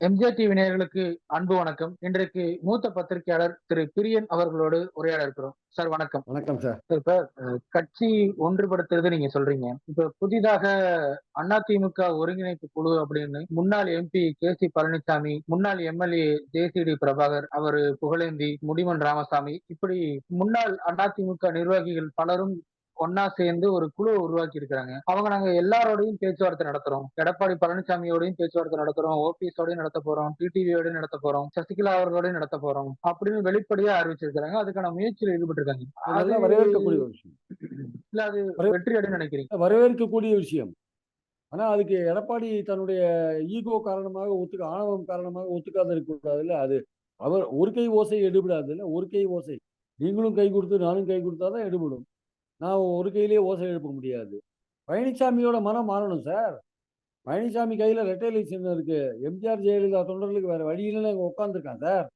MGR TV நேயர்களுக்கு அன்பு வணக்கம். இன்றைக்கு மூத்த பத்திரிகையாளர் திரு பிரியன் அவர்களோடு உரையாட இருக்கிறோம். சார் வணக்கம். வணக்கம் சார். இப்ப கட்சி ஒன்றுபடுத்துறது நீங்க சொல்றீங்க. இப்ப புதிதாக அதிமுக ஒருங்கிணைப்பு குழு அப்படின்னு முன்னாள் எம்பி கே சி பழனிசாமி முன்னாள் எம்எல்ஏ ஜேசிடி பிரபாகர் அவரு புகழேந்தி முடிமன் ராமசாமி இப்படி முன்னாள் அதிமுக நிர்வாகிகள் பலரும் ஒன்னா சேர்ந்து ஒரு குழு உருவாக்கி இருக்காங்க அவங்க நாங்க எல்லாரோடையும் பேச்சுவார்த்தை நடத்துறோம். எடப்பாடி பழனிசாமியோடையும் பேச்சுவார்த்தை நடத்துறோம். ஓபிஎஸ் ஓடையும் நடத்த போறோம். டிடிவியோடையும் நடத்த போறோம். சசிகலா அவர்களோடையும் நடத்த போறோம். அப்படின்னு வெளிப்படையா அறிவிச்சிருக்காங்க அதுக்கான முயற்சியில் ஈடுபட்டு இருக்காங்க அதெல்லாம் வரவேற்கக்கூடிய விஷயம். இல்ல அது வெற்றி அடைன்னு நினைக்கிறீங்க. வரவேற்கக்கூடிய விஷயம். ஆனா அதுக்கு எடப்பாடி தன்னுடைய ஈகோ காரணமாக ஒத்துக்க ஆணவம் காரணமாக ஒத்துக்காத இருக்கக்கூடாதுல்ல? அது அவர் ஒரு கை ஓசை எடுபடாது இல்ல ஒரு கை ஓசை. நீங்களும் கை கொடுத்து நானும் கை கொடுத்தாதான் எடுபடும். நான் ஒரு கையிலேயே ஓசை எழுப்ப முடியாது. பழனிசாமியோட மனம் மாறணும் சார். பழனிசாமி கையில் ரெட்டைலை சின்னம் இருக்கு. எம்ஜிஆர் ஜெயலலிதா தொண்டர்களுக்கு வேற வழி இல்லைன்னு இங்கே உட்காந்துருக்கான் சார்.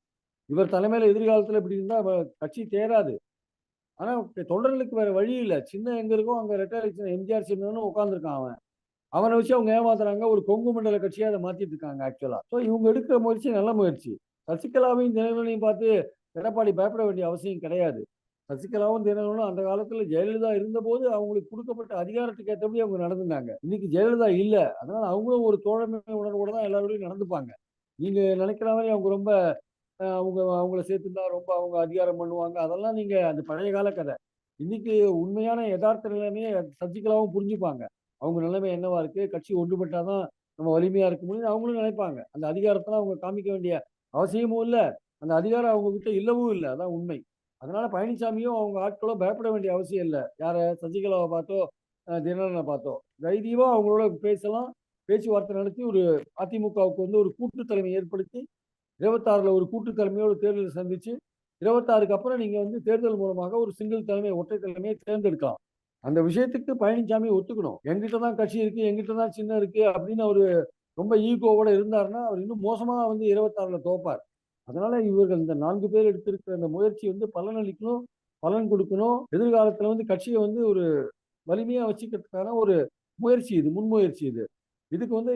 இவர் தலைமையில் எதிர்காலத்தில் இப்படி இருந்தால் கட்சி தேராது. ஆனால் தொண்டர்களுக்கு வேற வழி இல்லை. சின்ன எங்கே இருக்கோ அங்கே ரெட்டைலை சின்னம் எம்ஜிஆர் சின்னம்னு உட்காந்துருக்கான் அவன். அவனை வச்சு அவங்க ஏமாத்துறாங்க. ஒரு கொங்கு மண்டல கட்சியை அதை மாற்றிட்டு இருக்காங்க ஆக்சுவலாக ஸோ இவங்க எடுக்கிற முயற்சி நல்ல முயற்சி. சசிகலாவையும் தினகரனையும் பார்த்து எடப்பாடி பயப்பட வேண்டிய அவசியம் கிடையாது. சசிகலாவும் தினகரனும் அந்த காலத்துல ஜெயலலிதா இருந்தபோது அவங்களுக்கு கொடுக்கப்பட்ட அதிகாரத்துக்கு ஏற்றபடி அவங்க நடந்துட்டாங்க இன்னைக்கு ஜெயலலிதா இல்ல. அதனால அவங்களும் ஒரு தோழமை உணர்வோட தான் எல்லாரோடையும் நடந்துப்பாங்க. நீங்க நினைக்கிற மாதிரி அவங்க ரொம்ப அவங்க அவங்கள சேர்த்துருந்தா ரொம்ப அவங்க அதிகாரம் பண்ணுவாங்க. அதெல்லாம் நீங்க அந்த பழைய கால கதை. இன்னைக்கு உண்மையான யதார்த்த நிலைமையை சசிகலாவும் புரிஞ்சுப்பாங்க. அவங்க நிலைமை என்னவா இருக்கு? கட்சி ஒன்றுபட்டாதான் நம்ம வலிமையா இருக்க முடியும் அவங்களும் நினைப்பாங்க. அந்த அதிகாரத்தெல்லாம் அவங்க காமிக்க வேண்டிய அவசியமும் இல்லை. அந்த அதிகாரம் அவங்க கிட்ட இல்லவும் இல்லை. அதான் உண்மை. அதனால பழனிசாமியும் அவங்க ஆட்களோ பயப்பட வேண்டிய அவசியம் இல்லை. யாரை சசிகலாவை பார்த்தோ தினகரனை பார்த்தோ. தைரியமா அவங்களோட பேசலாம். பேச்சுவார்த்தை நடத்தி ஒரு அதிமுகவுக்கு வந்து ஒரு கூட்டு தலைமை ஏற்படுத்தி இருபத்தாறுல ஒரு கூட்டு தலைமையோட தேர்தலை சந்திச்சு இருபத்தாறுக்கு அப்புறம் நீங்க வந்து தேர்தல் மூலமாக ஒரு சிங்கிள் தலைமை ஒற்றை தலைமையை தேர்ந்தெடுக்கலாம். அந்த விஷயத்துக்கு பழனிசாமி ஒத்துக்கணும். எங்கிட்ட தான் கட்சி இருக்கு எங்கிட்ட தான் சின்ன இருக்கு அப்படின்னு அவரு ரொம்ப ஈகோவோட இருந்தாருன்னா அவர் இன்னும் மோசமா வந்து இருபத்தாறுல தோப்பார். அதனால இவர்கள் இந்த நான்கு பேர் எடுத்திருக்கிற அந்த முயற்சி வந்து பலனளிக்கணும் பலன் கொடுக்கணும். எதிர்காலத்துல வந்து கட்சியை வந்து ஒரு வலிமையா வச்சுக்கிறதுக்கான ஒரு முயற்சி இது முன்முயற்சி இது. இதுக்கு வந்து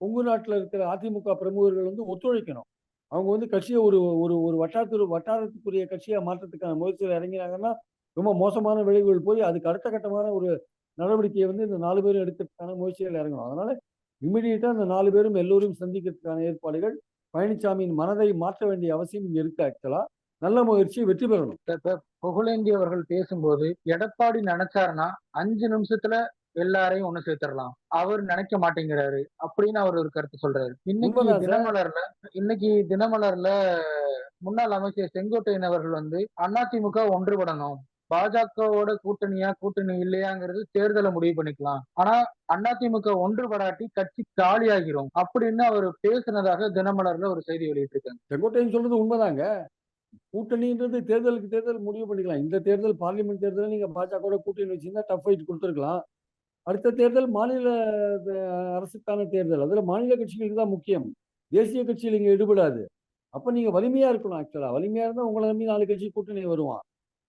கொங்கு நாட்டில் இருக்கிற அதிமுக பிரமுகர்கள் வந்து ஒத்துழைக்கணும். அவங்க வந்து கட்சியை ஒரு ஒரு ஒரு வட்டாரத்து வட்டாரத்துக்குரிய கட்சியாக மாற்றத்துக்கான முயற்சியில் இறங்கினாங்கன்னா ரொம்ப மோசமான விளைவுகள் போய் அதுக்கு அடுத்த கட்டமான ஒரு நடவடிக்கையை வந்து இந்த நாலு பேரும் எடுக்கிறதுக்கான முயற்சிகள் இறங்கணும். அதனால இமிடியேட்டா இந்த நாலு பேரும் எல்லோரும் சந்திக்கிறதுக்கான ஏற்பாடுகள் பழனிசாமியின் மனதை மாற்ற வேண்டிய அவசியம் இங்க இருக்கு ஆக்சுவலா நல்ல முயற்சி வெற்றி பெறணும். புகழேந்தி அவர்கள் பேசும்போது எடப்பாடி நினைச்சாருன்னா அஞ்சு நிமிஷத்துல எல்லாரையும் ஒண்ணு சேர்த்துடலாம். அவர் நினைக்க மாட்டேங்கிறாரு அப்படின்னு அவர் ஒரு கருத்து சொல்றாரு. இன்னைக்கு. தினமலர்ல இன்னைக்கு தினமலர்ல முன்னாள் அமைச்சர் செங்கோட்டையன் அவர்கள் வந்து அதிமுக ஒன்றுபடணும். பாஜகவோட கூட்டணியா கூட்டணி இல்லையாங்கிறது தேர்தலை முடிவு பண்ணிக்கலாம். ஆனா அதிமுக ஒன்றுபடாட்டி கட்சி காலியாகிரும் அப்படின்னு அவர் பேசுனதாக தினமலர்ல ஒரு செய்தி வெளியிட்டிருக்காங்க. செங்கோட்டையன் சொல்றது உண்மைதாங்க. கூட்டணின்றது தேர்தலுக்கு தேர்தல் முடிவு பண்ணிக்கலாம். இந்த தேர்தல் பார்லிமெண்ட் தேர்தலில் நீங்க பாஜகவோட கூட்டணி வச்சிருந்தா டஃப் ஃபைட் கொடுத்துருக்கலாம். அடுத்த தேர்தல் மாநில அரசுக்கான தேர்தல். அதுல மாநில கட்சிகளுக்கு தான் முக்கியம். தேசிய கட்சியில் இங்க ஈடுபடாது. அப்ப நீங்க வலிமையா இருக்கணும் ஆக்சுவலா வலிமையா இருந்தா உங்களை நம்பி நாலு கட்சி கூட்டணி வருவான்.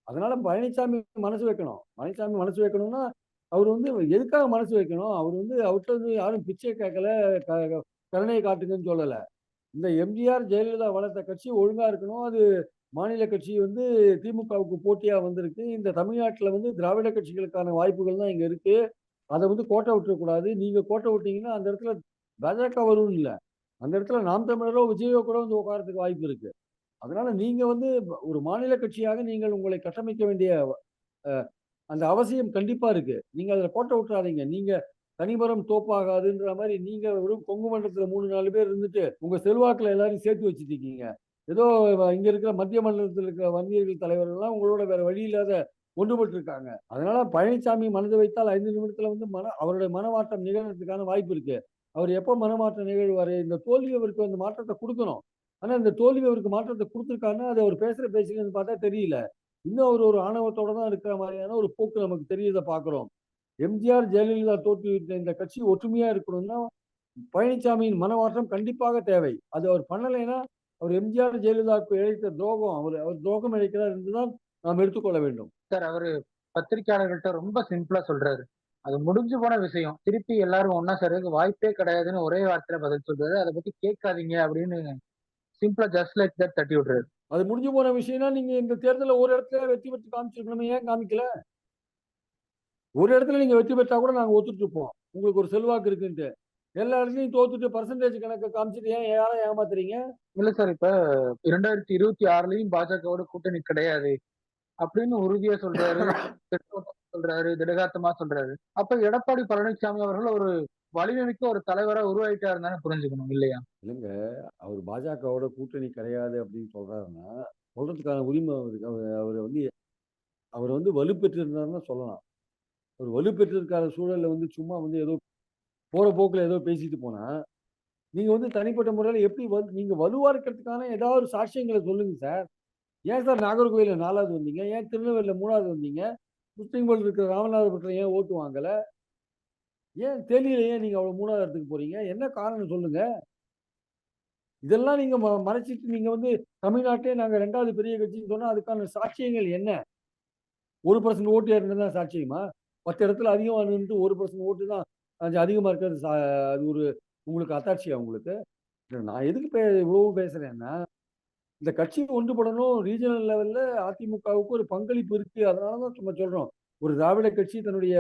அதனால பழனிசாமி மனசு வைக்கணும். பழனிசாமி மனசு வைக்கணும்னா அவர் வந்து எதுக்காக மனசு வைக்கணும்? அவர் வந்து அவர்கிட்ட வந்து யாரும் பிச்சை கேட்கல க- கருணையை காட்டுங்கன்னு சொல்லலை. இந்த எம்ஜிஆர் ஜெயலலிதா வளர்த்த கட்சி ஒழுங்காக இருக்கணும். அது மாநில கட்சி வந்து திமுகவுக்கு போட்டியாக வந்திருக்கு. இந்த தமிழ்நாட்டில் வந்து திராவிட கட்சிகளுக்கான வாய்ப்புகள் தான் இங்கே இருக்கு. அதை வந்து கோட்டை விட்டுறக்கூடாது நீங்கள் கோட்டை விட்டீங்கன்னா அந்த இடத்துல பாஜக வரும்னு இல்லை. அந்த இடத்துல நாம் தமிழரோ விஜயோ கூட வந்து உட்காரத்துக்கு வாய்ப்பு இருக்குது அதனால நீங்க வந்து ஒரு மாநில கட்சியாக நீங்கள் உங்களை கட்டமைக்க வேண்டிய அந்த அவசியம் கண்டிப்பா இருக்கு. நீங்க அதில் கோட்டை விட்டுறாதீங்க. நீங்க தனிமரம் தோப்பாகாதுன்ற மாதிரி நீங்க வெறும் கொங்கு மண்டலத்துல மூணு நாலு பேர் இருந்துட்டு உங்க செல்வாக்குல எல்லாரையும் சேர்த்து வச்சுட்டு இருக்கீங்க. ஏதோ இங்க இருக்கிற மத்திய மண்டலத்தில் இருக்கிற வன்னியர்கள் தலைவர்கள்லாம் உங்களோட வேற வழி இல்லாத ஒன்றுபட்டு இருக்காங்க அதனால பழனிசாமி மனதை வைத்தால் ஐந்து நிமிடத்துல வந்து மன அவருடைய மனமாற்றம் நிகழ்றதுக்கான வாய்ப்பு இருக்கு. அவர் எப்போ மனமாற்றம் நிகழ்வாரு? இந்த தோல்வி அவருக்கு அந்த மாற்றத்தை கொடுக்கணும். ஆனா இந்த தோல்வி அவருக்கு மாற்றத்தை கொடுத்துருக்காருன்னா அது அவர் பேசுற பேசுகிறது பார்த்தா தெரியல. இன்னும் அவர் ஒரு ஆணவத்தோட தான் இருக்கிற மாதிரியான ஒரு போக்கு நமக்கு தெரியுதை பார்க்குறோம். எம்ஜிஆர் ஜெயலலிதா தோற்றுவித்த இந்த கட்சி ஒற்றுமையா இருக்கணும்னா பழனிசாமியின் மனமாற்றம் கண்டிப்பாக தேவை. அது அவர் பண்ணலைன்னா அவர் எம்ஜிஆர் ஜெயலலிதாவுக்கு இழைத்த துரோகம் அவர் அவர் துரோகம் இழைக்கிறார் என்றுதான் நாம் எடுத்துக்கொள்ள வேண்டும். சார் அவர் பத்திரிகையாளர்கள்ட்ட ரொம்ப சிம்பிளா சொல்றாரு. அது முடிஞ்சு போன விஷயம். திருப்பி எல்லாரும் ஒன்னா சேர்றதுக்கு வாய்ப்பே கிடையாதுன்னு ஒரே வார்த்தையில பதில் சொல்றாரு. அதை பத்தி கேட்காதீங்க அப்படின்னு சிம்பிளா ஜஸ்ட் லைக் தட் தட்டி விடுறாரு அது முடிஞ்சு போன விஷயம்னா நீங்க இந்த தேர்தல்ல ஒரு இடத்துல வெற்றி பெற்று காமிச்சிருக்கணுமே ஏன் காமிக்கல? ஒரு இடத்துல நீங்க வெற்றி பெற்றா கூட நாங்க ஒத்துட்டு இருப்போம் உங்களுக்கு ஒரு செல்வாக்கு இருக்குன்ட்டு. எல்லா இடத்துலயும் தோத்துட்டு பர்சன்டேஜ் கணக்கு காமிச்சிட்டு ஏன் யாரை ஏமாத்துறீங்க? இல்ல சார் இப்ப இரண்டாயிரத்தி இருபத்தி ஆறுலயும் பாஜகவோட கூட்டணி கிடையாது அப்படின்னு உறுதியா சொல்றாரு. சொல்றாரு திடகாத்தமா சொல்றாரு. அப்ப எடப்பாடி பழனிசாமி அவர்கள் ஒரு வலிமைமிக்க ஒரு தலைவரா உருவாயிட்டாருன்னு புரிஞ்சுக்கணும் இல்லையா? இல்லைங்க அவர் பாஜகவோட கூட்டணி கிடையாது அப்படின்னு சொல்றாருன்னா சொல்றதுக்கான உரிமை அவருக்கு அவர் அவர் வந்து அவர் வந்து வலுப்பெற்றிருந்தாருன்னா சொல்லலாம். ஒரு வலுப்பெற்றிருக்கிற சூழல்ல வந்து சும்மா வந்து ஏதோ போற போக்குல ஏதோ பேசிட்டு போனா நீங்க வந்து தனிப்பட்ட முறையில் எப்படி வலு நீங்க வலுவா இருக்கிறதுக்கான ஏதாவது ஒரு சாட்சியங்களை சொல்லுங்க சார். ஏன் சார் நாகர்கோயில நாலாவது வந்தீங்க? ஏன் திருநெல்வேலியில் மூணாவது வந்தீங்க? முஸ்லிம்கள் இருக்கிற ராமநாதபுரத்தில் ஏன் ஓட்டு வாங்கலை? ஏன் தெளியில ஏன் நீங்கள் அவ்வளோ மூணாவது இடத்துக்கு போகிறீங்க என்ன காரணம் சொல்லுங்கள் இதெல்லாம் நீங்கள் ம- மறைச்சிட்டு நீங்கள் வந்து தமிழ்நாட்டே நாங்கள் ரெண்டாவது பெரிய கட்சின்னு சொன்னால் அதுக்கான சாட்சியங்கள் என்ன? ஒரு பர்சன்ட் ஓட்டு ஏறினது தான் சாட்சியமா? பத்து இடத்துல அதிகமாக நின்று ஒரு பர்சன்ட் ஓட்டு தான் கொஞ்சம் அதிகமா இருக்கிறது சா- அது ஒரு உங்களுக்கு அத்தாட்சியா உங்களுக்கு? நான் எதுக்கு பே இவ்வளவு பேசுகிறேன்னா இந்த கட்சி ஒன்றுபடணும் ரீஜனல் லெவல்ல அதிமுகவுக்கு ஒரு பங்களிப்பு இருக்கு. அதனால தான் நம்ம சொல்றோம். ஒரு திராவிட கட்சி தன்னுடைய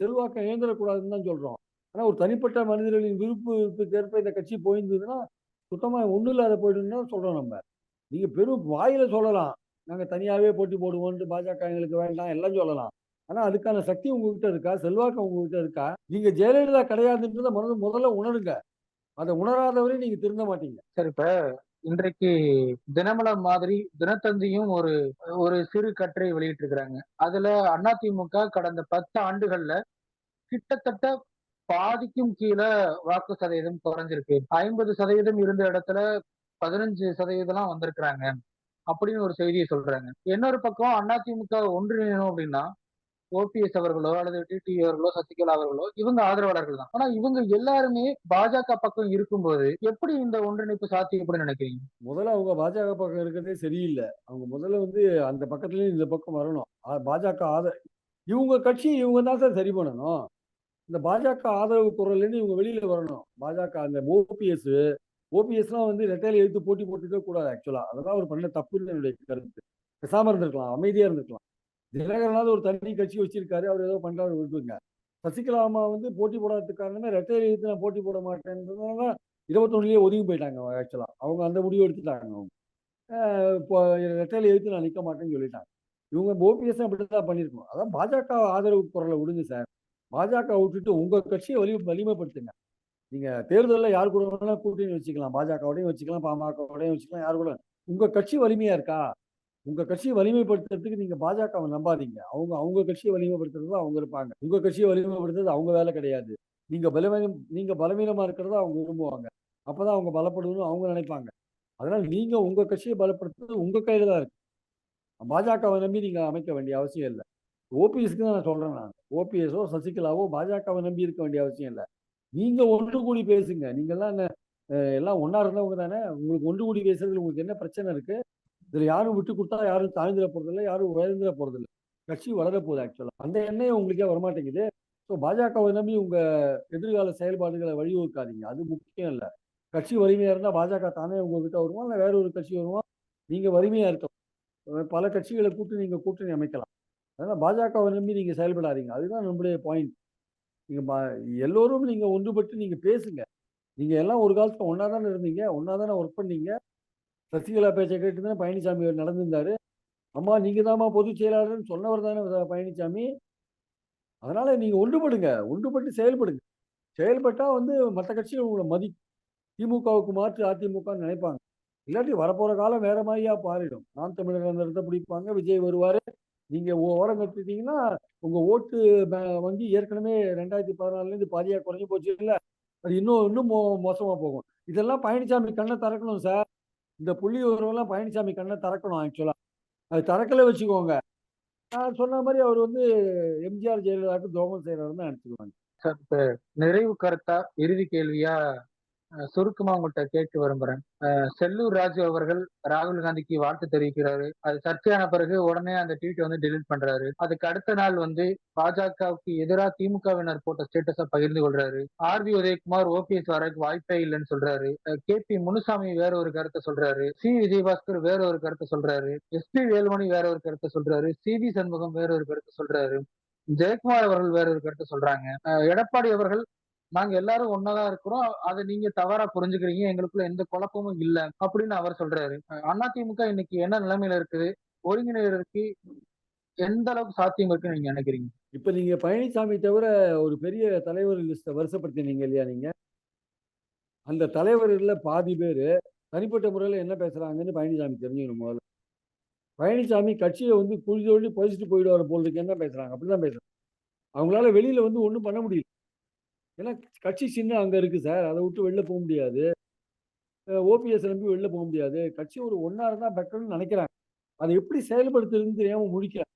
செல்வாக்கம் இயந்திரக்கூடாதுன்னு தான் சொல்றோம். ஆனா ஒரு தனிப்பட்ட மனிதர்களின் விருப்பு ஏற்ப இந்த கட்சி போயிருந்ததுன்னா சுத்தமா ஒன்றும் இல்லாத போயிடுன்னு தான் சொல்றோம் நம்ம. நீங்க பெரும் வாயில சொல்லலாம். நாங்க தனியாவே போட்டி போடுவோம்னு பாஜக எங்களுக்கு வேண்டாம் எல்லாம் சொல்லலாம். ஆனா அதுக்கான சக்தி உங்ககிட்ட இருக்கா? செல்வாக்கம் உங்ககிட்ட இருக்கா? நீங்க ஜெயலலிதா கிடையாதுன்றத மனது முதல்ல உணருங்க. அதை உணராதவரை நீங்க திருந்த மாட்டீங்க. சரி இப்ப இன்றைக்கு தினமலர் மாதிரி தினத்தந்தியும் ஒரு ஒரு சிறு கட்டுரை வெளியிட்டு இருக்கிறாங்க அதுல அதிமுக கடந்த பத்து ஆண்டுகள்ல கிட்டத்தட்ட பாதிக்கும் கீழே வாக்கு சதவீதம் குறைஞ்சிருக்கு. ஐம்பது சதவீதம் இருந்த இடத்துல பதினஞ்சு சதவீதம்லாம் வந்திருக்கிறாங்க அப்படின்னு ஒரு செய்தியை சொல்றாங்க. இன்னொரு பக்கம் அதிமுக ஒன்றிணையணும் அப்படின்னா ஓபிஎஸ் அவர்களோ அல்லது டிடி அவர்களோ சசிகலா அவர்களோ இவங்க ஆதரவாளர்கள் தான். ஆனா இவங்க எல்லாருமே பாஜக பக்கம் இருக்கும்போது எப்படி இந்த ஒன்றிணைப்பு சாத்தியப்படும் நினைக்கிறீங்க? முதல்ல அவங்க பாஜக பக்கம் இருக்கிறதே சரியில்லை. அவங்க முதல்ல வந்து அந்த பக்கத்துலயும் இந்த பக்கம் வரணும். பாஜக ஆதரவு இவங்க கட்சி இவங்க தான் சார் சரி பண்ணணும். இந்த பாஜக ஆதரவு குரல்லேருந்து இவங்க வெளியில வரணும். பாஜக அந்த ஓபிஎஸ் ஓபிஎஸ்லாம் வந்து ரெட்டையில எடுத்து போட்டி போட்டுக்க கூடாது ஆக்சுவலா அதெல்லாம் அவர் பண்ண தப்புன்னு என்னுடைய கருத்து. பேசாம இருந்திருக்கலாம் அமைதியா இருந்திருக்கலாம். தினகரனாவது ஒரு தனி கட்சி வச்சிருக்காரு. அவர் ஏதோ பண்றாரு விட்டுருங்க. சசிகலா அம்மா வந்து போட்டி போடாததுக்கு காரணமே ரெட்டையில எழுத்து நான் போட்டி போட மாட்டேன்றதுனால இருபத்தொன்னுலயே ஒதுங்கி போயிட்டாங்க ஆக்சுவலா அவங்க அந்த முடிவு எடுத்துட்டாங்க அவங்க. இப்போ ரெட்டையில எழுத்து நான் நிற்க மாட்டேன்னு சொல்லிட்டாங்க. இவங்க ஓபிஎஸ் அப்படிதான் பண்ணியிருக்கணும். அதான் பாஜக ஆதரவு குரலை விடுங்க சார். பாஜக விட்டுட்டு உங்க கட்சியை வலி வலிமைப்படுத்துங்க. நீங்க தேர்தலில் யார் கூட வேணாலும் கூட்டணி வச்சுக்கலாம். பாஜகவோடையும் வச்சுக்கலாம் பாமகவோடையும் வச்சுக்கலாம் யார் கூட. உங்க கட்சி வலிமையா இருக்கா? உங்க கட்சியை வலிமைப்படுத்துறதுக்கு நீங்க பாஜகவை நம்பாதீங்க. அவங்க அவங்க கட்சியை வலிமைப்படுத்துறது அவங்க இருப்பாங்க. உங்க கட்சியை வலிமைப்படுத்துறது அவங்க வேலை கிடையாது. நீங்க பலவீனம் நீங்க பலவீனமா இருக்கிறத அவங்க விரும்புவாங்க. அப்பதான் அவங்க பலப்படணும்னு அவங்க நினைப்பாங்க. அதனால நீங்க உங்க கட்சியை பலப்படுத்துறது உங்க கையில தான் இருக்கு. பாஜகவை நம்பி நீங்க அமைக்க வேண்டிய அவசியம் இல்லை. ஓபிஎஸ்க்கு தான் நான் சொல்றேன் நான். ஓபிஎஸோ சசிகலாவோ பாஜகவை நம்பி இருக்க வேண்டிய அவசியம் இல்லை. நீங்க ஒன்று கூடி பேசுங்க. நீங்க எல்லாம் என்ன, எல்லாம் இருந்தவங்க தானே? உங்களுக்கு ஒன்று கூடி பேசுறதுல உங்களுக்கு என்ன பிரச்சனை இருக்கு? இதில் யாரும் விட்டு கொடுத்தா யாரும் தாழ்ந்துட போறதில்லை யாரும் உயர்ந்துட போறதில்லை. கட்சி வளர போகுது அந்த எண்ணெய் உங்களுக்கே வரமாட்டேங்குது. ஸோ பாஜகவை நம்பி உங்கள் எதிர்கால செயல்பாடுகளை வழிவகுக்காதீங்க. அது முக்கியம் இல்லை. கட்சி வலிமையா இருந்தால் பாஜக தானே உங்ககிட்ட வருமா? இல்லை வேற ஒரு கட்சி வருமா? நீங்கள் வறுமையாக இருக்கலாம் பல கட்சிகளை கூட்டு நீங்கள் கூட்டணி அமைக்கலாம். அதனால் பாஜகவை நம்பி நீங்கள் செயல்படாதீங்க. அதுதான் நம்மளுடைய பாயிண்ட் நீங்கள் பா- எல்லோரும் நீங்கள் ஒன்றுபட்டு நீங்கள் பேசுங்க. நீங்கள் எல்லாம் ஒரு காலத்தில் ஒன்றா தானே இருந்தீங்க. ஒன்றா தானே ஒர்க் பண்ணீங்க. சசிகலா பேச்சை கேட்டு தான் பழனிசாமி அவர் நடந்திருந்தாரு. அம்மா நீங்கள் தாம்மா பொதுச் செயலாளர்னு சொன்னவர் தானே பழனிசாமி. அதனால் நீங்கள் ஒன்றுபடுங்க ஒன்றுபட்டு செயல்படுங்க. செயல்பட்டால் வந்து மற்ற கட்சிகள் உங்களை மதி திமுகவுக்கு மாற்று அதிமுகன்னு நினைப்பாங்க. இல்லாட்டி வரப்போகிற காலம் வேற மாதிரியா பாரிடும் நான் தமிழர் அந்த இடத்த பிடிப்பாங்க விஜய் வருவார். நீங்கள் ஓரம் கட்டிட்டீங்கன்னா உங்கள் ஓட்டு வங்கி ஏற்கனவே ரெண்டாயிரத்தி பதினாலுலேருந்து பாதியாக குறைஞ்சி போச்சு இல்லை. அது இன்னும் இன்னும் மோ- மோசமாக போகும். இதெல்லாம் பழனிசாமி கண்ணை திறக்கணும் சார். இந்த புள்ளி விவரம்லாம் பழனிசாமி கண்ணை திறக்கணும் ஆக்சுவலாக அது திறக்கலை வச்சுக்கோங்க. நான் சொன்ன மாதிரி அவர் வந்து எம்ஜிஆர் ஜெயலலிதாவுக்கு துரோகம் செய்யறாருன்னு நினைச்சுக்குவாங்க. சார் இப்ப நிறைவு கருத்தா இறுதி கேள்வியா சுருக்கமா உங்கள்கிட்ட கேட்க விரும்புறேன். செல்லூர் ராஜு அவர்கள் ராகுல் காந்திக்கு வாழ்த்து தெரிவிக்கிறாரு. அது சர்ச்சையான பிறகு உடனே அந்த ட்வீட் வந்து டிலீட் பண்றாரு. அதுக்கு அடுத்த நாள் வந்து பாஜகவுக்கு எதிராக திமுகவினர் போட்ட ஸ்டேட்டஸ பகிர்ந்து கொள்றாரு. ஆர் பி உதயகுமார் ஓபிஎஸ் வரக்கு வாய்ப்பே இல்லைன்னு சொல்றாரு. கே பி முனுசாமி வேற ஒரு கருத்தை சொல்றாரு. சி விஜயபாஸ்கர் வேற ஒரு கருத்தை சொல்றாரு. எஸ் பி வேலுமணி வேற ஒரு கருத்தை சொல்றாரு. சி வி சண்முகம் வேற ஒரு கருத்தை சொல்றாரு. ஜெயக்குமார் அவர்கள் வேற ஒரு கருத்தை சொல்றாங்க. எடப்பாடி அவர்கள் நாங்க எல்லாரும் ஒன்னதா இருக்கிறோம். அதை நீங்க தவறா புரிஞ்சுக்கிறீங்க. எங்களுக்குள்ள எந்த குழப்பமும் இல்ல அப்படின்னு அவர் சொல்றாரு. அதிமுக இன்னைக்கு என்ன நிலைமையில இருக்குது? ஒருங்கிணைறதுக்கு எந்த அளவுக்கு சாத்தியம் இருக்குன்னு நீங்க நினைக்கிறீங்க? இப்ப நீங்க பழனிசாமி தவிர ஒரு பெரிய தலைவர் லிஸ்ட்டை வருஷப்படுத்தினீங்க இல்லையா நீங்க? அந்த தலைவர்கள்ல பாதி பேர் தனிப்பட்ட முறையில் என்ன பேசுறாங்கன்னு பழனிசாமி தெரிஞ்சுக்கணும் முதல்ல. பழனிசாமி கட்சியை வந்து குழி தோண்டி பதிச்சுட்டு போயிடுவார் போல் இருக்கு என்ன பேசுறாங்க. அப்படிதான் பேசுறாங்க. அவங்களால வெளியில வந்து ஒன்றும் பண்ண முடியல. ஏன்னா கட்சி சின்ன அங்கே இருக்குது சார். அதை விட்டு வெளில போக முடியாது. ஓபிஎஸ் நம்பி வெளில போக முடியாது. கட்சி ஒரு ஒன்னா இருந்தால் பெட்டர்னு நினைக்கிறாங்க. அதை எப்படி செயல்படுத்துறதுன்னு தெரியாமல் முடிக்கிறாங்க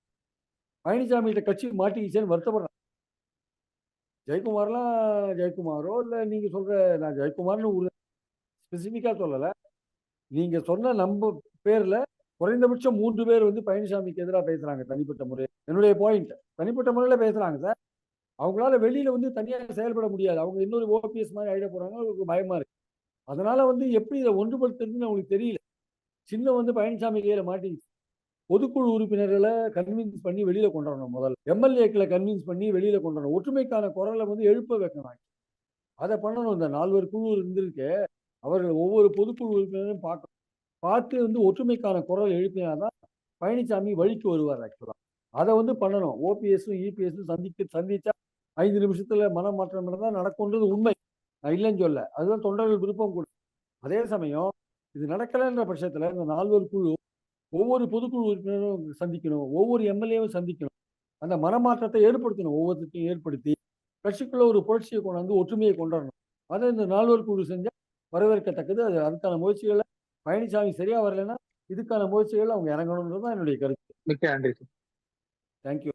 பழனிசாமி கிட்ட கட்சி மாட்டிக்கிச்சேன்னு வருத்தப்படுறாங்க. ஜெயக்குமார்லாம் ஜெயக்குமாரோ இல்லை நீங்க சொல்ற நான் ஜெயக்குமார்னு ஒரு ஸ்பெசிஃபிக்காக சொல்லலை. நீங்கள் சொன்ன நம்ம பேர்ல குறைந்தபட்சம் மூன்று பேர் வந்து பழனிசாமிக்கு எதிராக பேசுகிறாங்க தனிப்பட்ட முறையில் என்னுடைய பாயிண்ட் தனிப்பட்ட முறையில் பேசுகிறாங்க சார். அவங்களால வெளியில வந்து தனியாக செயல்பட முடியாது. அவங்க இன்னொரு ஓபிஎஸ் மாதிரி ஆயிட போறாங்க அவங்களுக்கு பயமா இருக்கு. அதனால வந்து எப்படி இதை ஒன்றுபடுத்துறதுன்னு அவங்களுக்கு தெரியல. சின்ன வந்து பழனிசாமி கையில மாட்டிக்கிச்சு. பொதுக்குழு உறுப்பினர்களை கன்வின்ஸ் பண்ணி வெளியில கொண்டு வரணும் முதல்ல. எம்எல்ஏக்களை கன்வின்ஸ் பண்ணி வெளியில கொண்டு வரணும். ஒற்றுமைக்கான குரலை வந்து எழுப்ப வைக்கணும். அதை பண்ணணும். இந்த நால்வர் குழு இருந்திருக்கு. அவர்கள் ஒவ்வொரு பொதுக்குழு உறுப்பினரும் பார்க்கணும். பார்த்து வந்து ஒற்றுமைக்கான குரல் எழுப்பினாதான் பழனிசாமி வழிக்கு வருவார் ஆக்சுவலாக அதை வந்து பண்ணணும். ஓபிஎஸும் இபிஎஸும் சந்திக்க சந்திச்சா ஐந்து நிமிஷத்துல மனமாற்றம் தான் நடக்கும்ன்றது உண்மை. நான் இல்லைன்னு சொல்ல அதுதான் தொண்டர்கள் விருப்பம் கூட. அதே சமயம் இது நடக்கலைன்ற பட்சத்துல இந்த நால்வர் குழு ஒவ்வொரு பொதுக்குழு உறுப்பினரும் சந்திக்கணும் ஒவ்வொரு எம்எல்ஏவும் சந்திக்கணும். அந்த மனமாற்றத்தை ஏற்படுத்தணும் ஒவ்வொருத்தையும் ஏற்படுத்தி கட்சிக்குள்ள ஒரு புரட்சியை கொண்டாந்து ஒற்றுமையை கொண்டாடணும். அதை இந்த நால்வர் குழு செஞ்சா வரவேற்கத்தக்கது. அது அதுக்கான முயற்சிகளை பழனிசாமி சரியா வரலைன்னா இதுக்கான முயற்சிகள் அவங்க இறங்கணுன்றது தான் என்னுடைய கருத்து. மிக்க நன்றி தேங்க்யூ